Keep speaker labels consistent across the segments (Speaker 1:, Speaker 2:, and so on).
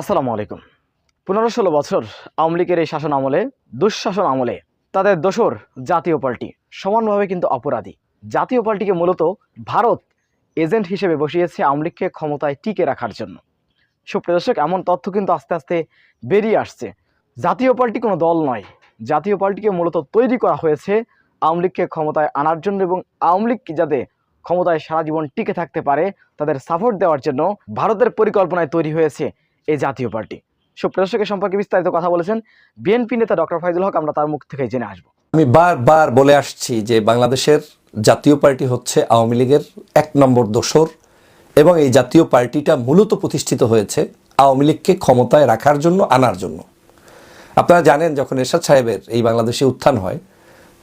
Speaker 1: আসসালামু আলাইকুম। পনেরো ষোলো বছর আওয়ামী লীগের এই শাসন আমলে, দুঃশাসন আমলে তাদের দোসর জাতীয় পার্টি সমানভাবে কিন্তু অপরাধী। জাতীয় পার্টিকে মূলত ভারত এজেন্ট হিসেবে বসিয়েছে আওয়ামী লীগকে ক্ষমতায় টিকে রাখার জন্য। সুপ্রিয় দর্শক, এমন তথ্য কিন্তু আস্তে আস্তে বেরিয়ে আসছে। জাতীয় পার্টি কোনো দল নয়। জাতীয় পার্টিকে মূলত তৈরি করা হয়েছে আওয়ামী লীগকে ক্ষমতায় আনার জন্য এবং আওয়ামী লীগ যাতে ক্ষমতায় সারা জীবন টিকে থাকতে পারে, তাদের সাপোর্ট দেওয়ার জন্য ভারতের পরিকল্পনায় তৈরি হয়েছে এই জাতীয় পার্টি। সুপ্রদর্শকের সম্পর্কে বিস্তারিত কথা বলেছেন বিএনপি নেতা ডক্টর ফাইজুল হক, আমরা তার মুখ থেকে জেনে আসব।
Speaker 2: আমি বারবার বলে আসছি যে বাংলাদেশের জাতীয় পার্টি হচ্ছে আওয়ামী লীগের এক নম্বর দোসর এবং এই জাতীয় পার্টিটা মূলত প্রতিষ্ঠিত হয়েছে আওয়ামী লীগকে ক্ষমতায় রাখার জন্য, আনার জন্য। আপনারা জানেন, যখন এরশাদ সাহেবের এই বাংলাদেশে উত্থান হয়,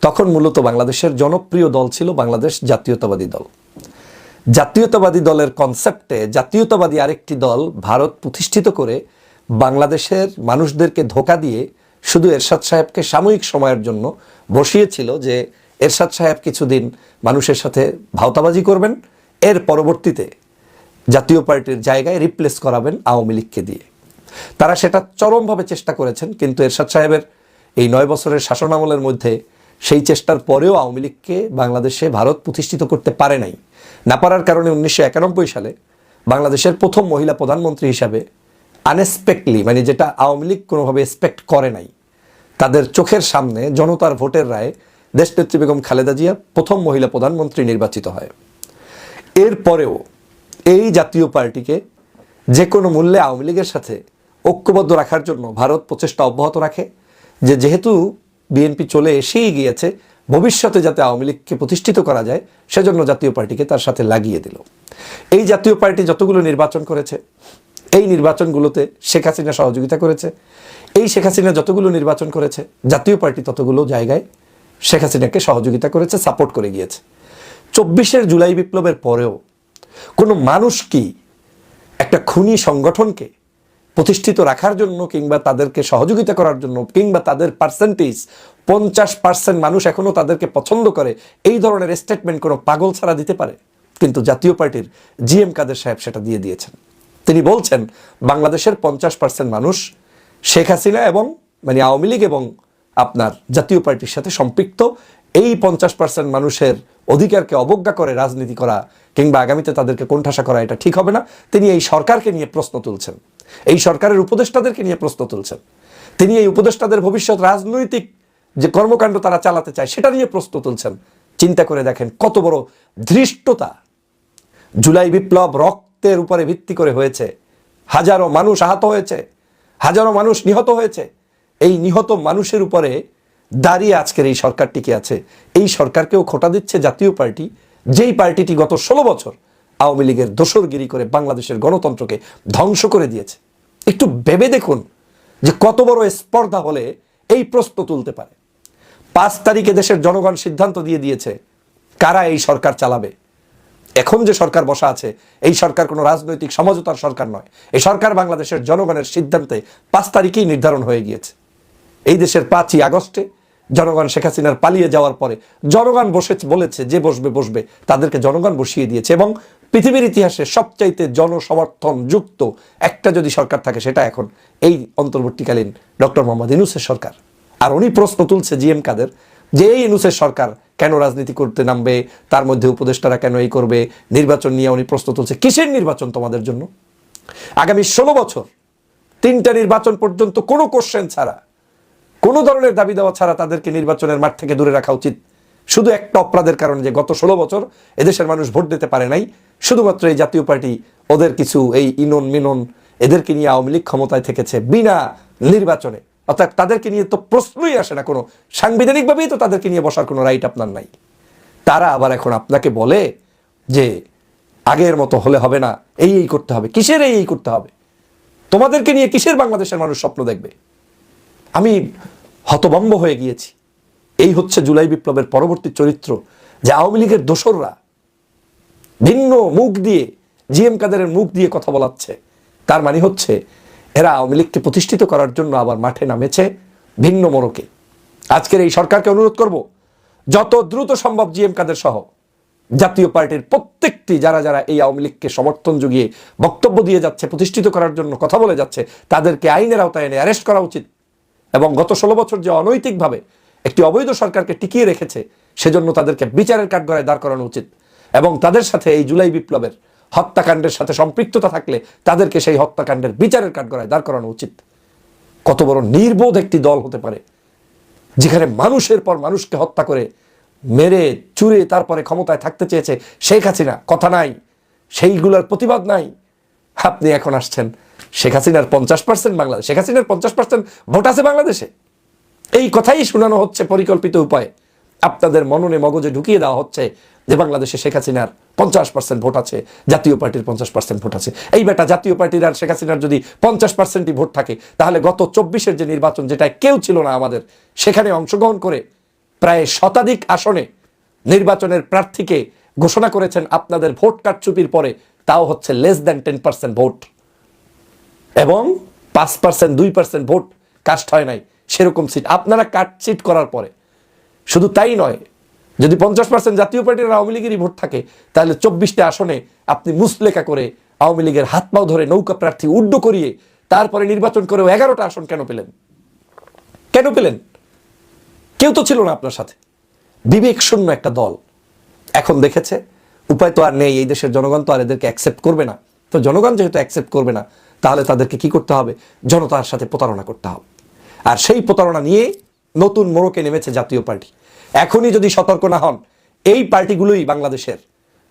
Speaker 2: তখন মূলত বাংলাদেশের জনপ্রিয় দল ছিল বাংলাদেশ জাতীয়তাবাদী দল। জাতীয়তাবাদী দলের কনসেপ্টে জাতীয়তাবাদী আরেকটি দল ভারত প্রতিষ্ঠিত করে বাংলাদেশের মানুষদেরকে ধোকা দিয়ে শুধু এরশাদ সাহেবকে সাময়িক সময়ের জন্য বসিয়েছিল যে এরশাদ সাহেব কিছুদিন মানুষের সাথে ভাওতাবাজি করবেন, এর পরবর্তীতে জাতীয় পার্টির জায়গায় রিপ্লেস করাবেন আওয়ামী লীগকে দিয়ে। তারা সেটা চরমভাবে চেষ্টা করেছেন, কিন্তু এরশাদ সাহেবের এই নয় বছরের শাসনামলের মধ্যে সেই চেষ্টার পরেও আওয়ামী লীগকে বাংলাদেশে ভারত প্রতিষ্ঠিত করতে পারে নাই। না পারার কারণে উনিশশো একানব্বই সালে বাংলাদেশের প্রথম মহিলা প্রধানমন্ত্রী হিসাবে আনএক্সপেক্টলি মানে যেটা আওয়ামী লীগ কোনোভাবে এক্সপেক্ট করে নাই, তাদের চোখের সামনে জনতার ভোটের রায়ে দেশনেত্রী বেগম খালেদা জিয়া প্রথম মহিলা প্রধানমন্ত্রী নির্বাচিত হয়। এরপরেও এই জাতীয় পার্টিকে যে কোনো মূল্যে আওয়ামী লীগের সাথে ঐক্যবদ্ধ রাখার জন্য ভারত প্রচেষ্টা অব্যাহত রাখে, যে যেহেতু বিএনপি চলে এসেই গিয়েছে, ভবিষ্যতে যাতে আওয়ামী লীগকে প্রতিষ্ঠিত করা যায়, সেজন্য জাতীয় পার্টিকে তার সাথে লাগিয়ে দিল। এই জাতীয় পার্টি যতগুলো নির্বাচন করেছে, এই নির্বাচনগুলোতে শেখ হাসিনা সহযোগিতা করেছে, এই শেখ হাসিনা যতগুলো নির্বাচন করেছে, জাতীয় পার্টি ততগুলো জায়গায় শেখ হাসিনাকে সহযোগিতা করেছে, সাপোর্ট করে গিয়েছে। চব্বিশের জুলাই বিপ্লবের পরেও কোনো মানুষ কি একটা খুনি সংগঠনকে প্রতিষ্ঠিত রাখার জন্য কিংবা তাদেরকে সহযোগিতা করার জন্য কিংবা তাদের পার্সেন্টেজ পঞ্চাশ পার্সেন্ট মানুষ এখনও তাদেরকে পছন্দ করে, এই ধরনের স্টেটমেন্ট কোনো পাগল ছাড়া দিতে পারে। কিন্তু জাতীয় পার্টির জি এম কাদের সাহেব সেটা দিয়ে দিয়েছেন। তিনি বলছেন, বাংলাদেশের পঞ্চাশ পার্সেন্ট মানুষ শেখ হাসিনা এবং মানে আওয়ামী লীগ এবং আপনার জাতীয় পার্টির সাথে সম্পৃক্ত। এই পঞ্চাশ পার্সেন্ট মানুষের অধিকারকে অবজ্ঞা করে রাজনীতি করা কিংবা আগামীতে তাদেরকে কোণঠাসা করা, এটা ঠিক হবে না। তিনি এই সরকারকে নিয়ে প্রশ্ন তুলছেন। এই সরকারের উপদেষ্টাদেরকে নিয়ে প্রশ্ন তুলছেন। তিনি এই উপদেষ্টাদের ভবিষ্যৎ রাজনৈতিক যে কর্মকাণ্ড তারা চালাতে চায়, সেটা নিয়ে প্রশ্ন তুলছেন। চিন্তা করে দেখেন কত বড় ধৃষ্টতা। জুলাই বিপ্লব রক্তের উপরে ভিত্তি করে হয়েছে। হাজারো মানুষ আহত হয়েছে। হাজারো মানুষ নিহত হয়েছে। এই নিহত মানুষের উপরে দাঁড়িয়ে আজকের এই সরকার টিকে আছে? এই সরকারকেও খোটা দিচ্ছে জাতীয় পার্টি। যেই পার্টিটি গত ষোলো বছর আওয়ামী লীগের দোসরগিরি করে বাংলাদেশের গণতন্ত্রকে ধ্বংস করে দিয়েছে। একটু ভেবে দেখুন যে কত বড় স্পর্ধা হলে এই প্রশ্ন তুলতে পারে। পাঁচ তারিখে দেশের জনগণ সিদ্ধান্ত দিয়ে দিয়েছে, কারা এই সরকার চালাবে? এখন যে সরকার বসা আছে, এই সরকার কোনো রাজনৈতিক সমঝোতার সরকার নয়। এই সরকার বাংলাদেশের জনগণের সিদ্ধান্তে পাঁচ তারিখেই নির্ধারণ হয়ে গিয়েছে। এই দেশের পাঁচই আগস্টে জনগণ শেখ হাসিনার পালিয়ে যাওয়ার পরে জনগণ বসে বলেছে, যে বসবে বসবে, তাদেরকে জনগণ বসিয়ে দিয়েছে এবং পৃথিবীর ইতিহাসে সবচাইতে জনসমর্থন যুক্ত একটা যদি সরকার থাকে সেটা এখন এই অন্তর্বর্তীকালীন ডক্টর মোহাম্মদ ইনুসের সরকার। আর উনি প্রশ্ন তুলছে জি এম কাদের, যে এই ইনুসের সরকার কেন রাজনীতি করতে নামবে, তার মধ্যে উপদেষ্টারা কেন এই করবে, নির্বাচন নিয়ে উনি প্রশ্ন তুলছে, কিসের নির্বাচন তোমাদের জন্য? আগামী ষোলো বছর তিনটা নির্বাচন পর্যন্ত কোনো কোশ্চেন ছাড়া কোনো ধরনের দাবি দেওয়া ছাড়া তাদেরকে নির্বাচনের মাঠ থেকে দূরে রাখা উচিত। শুধু একটা অপরাধের কারণে যে গত ষোলো বছর এদেশের মানুষ ভোট দিতে পারে নাই, শুধুমাত্র এই জাতীয় পার্টি, ওদের কিছু এই ইনন মিনন এদেরকে নিয়ে আওয়ামী লীগ ক্ষমতায় থেকেছে বিনা নির্বাচনে। অর্থাৎ তাদেরকে নিয়ে তো প্রশ্নই আসে না কোনো। সাংবিধানিকভাবেই তো তাদেরকে নিয়ে বসার কোনো রাইট আপনার নাই। তারা আবার এখন আপনাকে বলে যে আগের মতো হলে হবে না, এই এই করতে হবে। কিসের এই এই করতে হবে? তোমাদেরকে নিয়ে কিসের বাংলাদেশের মানুষ স্বপ্ন দেখবে? আমি হতভম্ব হয়ে গিয়েছি। এই হচ্ছে জুলাই বিপ্লবের পরবর্তী চরিত্র, যে আওয়ামী লীগের দোসররা ভিন্ন মুখ দিয়ে, জিএম কাদেরের মুখ দিয়ে কথা বলাচ্ছে। তার মানে হচ্ছে, এরা আওয়ামী লীগকে প্রতিষ্ঠিত করার জন্য আবার মাঠে নামেছে ভিন্ন মোড়কে। আজকের এই সরকারকে অনুরোধ করব, যত দ্রুত সম্ভব জিএম কাদের সহ জাতীয় পার্টির প্রত্যেকটি, যারা যারা এই আওয়ামী লীগকে সমর্থন জুগিয়ে বক্তব্য দিয়ে যাচ্ছে, প্রতিষ্ঠিত করার জন্য কথা বলে যাচ্ছে, তাদেরকে আইনের আওতায় এনে অ্যারেস্ট করা উচিত। এবং গত ষোলো বছর যে অনৈতিকভাবে একটি অবৈধ সরকারকে টিকিয়ে রেখেছে, সেজন্য তাদেরকে বিচারের কাঠগড়ায় দাঁড় করানো উচিত। এবং তাদের সাথে এই জুলাই বিপ্লবের হত্যাকাণ্ডের সাথে সম্পৃক্ততা থাকলে তাদেরকে সেই হত্যাকাণ্ডের বিচারের কাঠগড়ায় দাঁড় করানো উচিত। কত বড় নির্বোধ একটি দল হতে পারে, যেখানে মানুষের পর মানুষকে হত্যা করে মেরে, চুরে, তারপরে ক্ষমতায় থাকতে চেয়েছে শেখ হাসিনা। কথা নাই, সেইগুলোর প্রতিবাদ নাই। আপনি এখন আসছেন। শেখ হাসিনার পঞ্চাশ পার্সেন্ট বাংলাদেশ শেখ হাসিনার পঞ্চাশ পার্সেন্ট ভোট আছে বাংলাদেশে। এই কথাই শোনানো হচ্ছে পরিকল্পিত উপায়ে। আপনাদের মননে মগজে ঢুকিয়ে দেওয়া হচ্ছে যে বাংলাদেশে শেখ হাসিনার পঞ্চাশ পার্সেন্ট ভোট আছে, জাতীয় পার্টির পঞ্চাশ পার্সেন্ট ভোট আছে। এই বেটা জাতীয় পার্টির আর শেখ হাসিনার যদি পঞ্চাশ পার্সেন্টই ভোট থাকে, তাহলে গত চব্বিশের যে নির্বাচন যেটা কেউ ছিল না আমাদের, সেখানে অংশগ্রহণ করে প্রায় শতাধিক আসনে নির্বাচনের প্রার্থীকে ঘোষণা করেছেন আপনাদের ভোট কারচুপির পরে তাও হচ্ছে less than ten percent vote এবং পাঁচ পার্সেন্ট দুই পার্সেন্ট ভোট কাস্ট হয় নাই। সেরকম সিট আপনারা কাট সিট করার পরে। শুধু তাই নয়, যদি পঞ্চাশ পার্সেন্ট জাতীয় পার্টির আওয়ামী লীগেরই ভোট থাকে, তাহলে চব্বিশটা আসনে আপনি মুসলেখা করে আওয়ামী লীগের হাত পাও ধরে নৌকা প্রার্থী উড্ড করিয়ে তারপরে নির্বাচন করেও এগারোটা আসন কেন পেলেন? কেন পেলেন? কেউ তো ছিল না আপনার সাথে। বিবেক শূন্য একটা দল। এখন দেখেছে উপায় তো আর নেই, এই দেশের জনগণ তো আর এদেরকে অ্যাকসেপ্ট করবে না। তো জনগণ যেহেতু অ্যাকসেপ্ট করবে না, তাহলে তাদেরকে কি করতে হবে? জনতার সাথে প্রতারণা করতে হবে। আর সেই প্রতারণা নিয়ে নতুন মোড়কে নেমেছে জাতীয় পার্টি। এখনই যদি সতর্ক না হন, এই পার্টিগুলোই বাংলাদেশের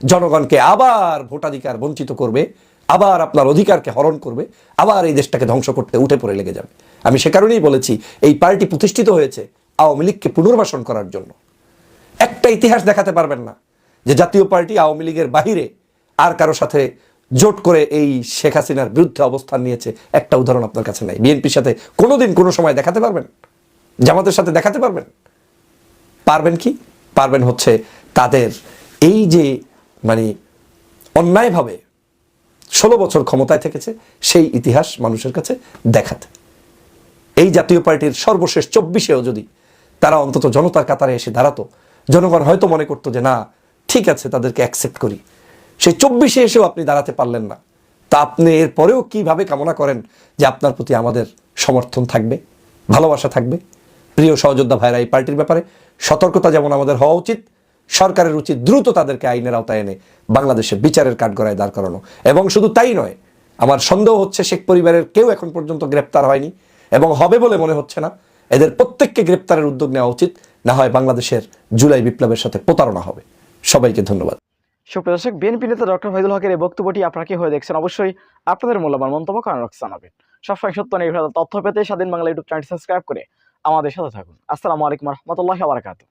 Speaker 2: জনগণকে আবার ভোটাধিকার বঞ্চিত করবে, আবার আপনার অধিকারকে হরণ করবে, আবার এই দেশটাকে ধ্বংস করতে উঠে পড়ে লেগে যাবে। আমি সে কারণেই বলেছি, এই পার্টি প্রতিষ্ঠিত হয়েছে আওয়ামী লীগকে পুনর্বাসন করার জন্য। একটা ইতিহাস দেখাতে পারবেন না। যে জাতীয় পার্টি আওয়ামী লীগের বাহিরে আর কারও সাথে জোট করে এই শেখ হাসিনার বিরুদ্ধে অবস্থান নিয়েছে একটা উদাহরণ আপনার কাছে নাই। বিএনপির সাথে কোনোদিন কোনো সময় দেখাতে পারবেন? জামাতের সাথে দেখাতে পারবেন? পারবেন কি? পারবেন হচ্ছে তাদের এই যে মানে অন্যায়ভাবে ষোলো বছর ক্ষমতায় থেকেছে, সেই ইতিহাস মানুষের কাছে দেখাতে। এই জাতীয় পার্টির সর্বশেষ চব্বিশেও যদি তারা অন্তত জনতার কাতারে এসে দাঁড়াতো, জনগণ হয়তো মনে করতো যে না ঠিক আছে, তাদেরকে অ্যাকসেপ্ট করি। সেই চব্বিশে এসেও আপনি দাঁড়াতে পারলেন না। তা আপনি এর পরেও কীভাবে কামনা করেন যে আপনার প্রতি আমাদের সমর্থন থাকবে, ভালোবাসা থাকবে? প্রিয় সহযোদ্ধা ভাইরা, এই পার্টির ব্যাপারে সতর্কতা যেমন আমাদের হওয়া উচিত, সরকারের উচিত দ্রুত তাদেরকে আইনের আওতায় এনে বাংলাদেশে বিচারের কাঠগড়ায় দাঁড় করানো। এবং শুধু তাই নয়, আমার সন্দেহ হচ্ছে শেখ পরিবারের কেউ এখন পর্যন্ত গ্রেপ্তার হয়নি, এবং হবে বলে মনে হচ্ছে না, এদের প্রত্যেককে গ্রেপ্তারের উদ্যোগ নেওয়া উচিত, না হয় বাংলাদেশের জুলাই বিপ্লবের সাথে প্রতারণা হবে। সবাইকে ধন্যবাদ।
Speaker 1: সুপ্রিয় দর্শক, বিএনপি নেতা ডক্টর ফাইদুল হকের এই বক্তব্যটি আপনাকে হয়ে দেখছেন? অবশ্যই আপনাদের মূল্যবান মন্তব্য কারণ জানাবেন। সবসময় সত্য নির্ভর তথ্য পেতে স্বাধীন বাংলা ইউটিউব চ্যানেল সাবস্ক্রাইব করে আমাদের সাথে থাকুন। আসসালামু আলাইকুম রহমতুল্লাহ বারাকাতু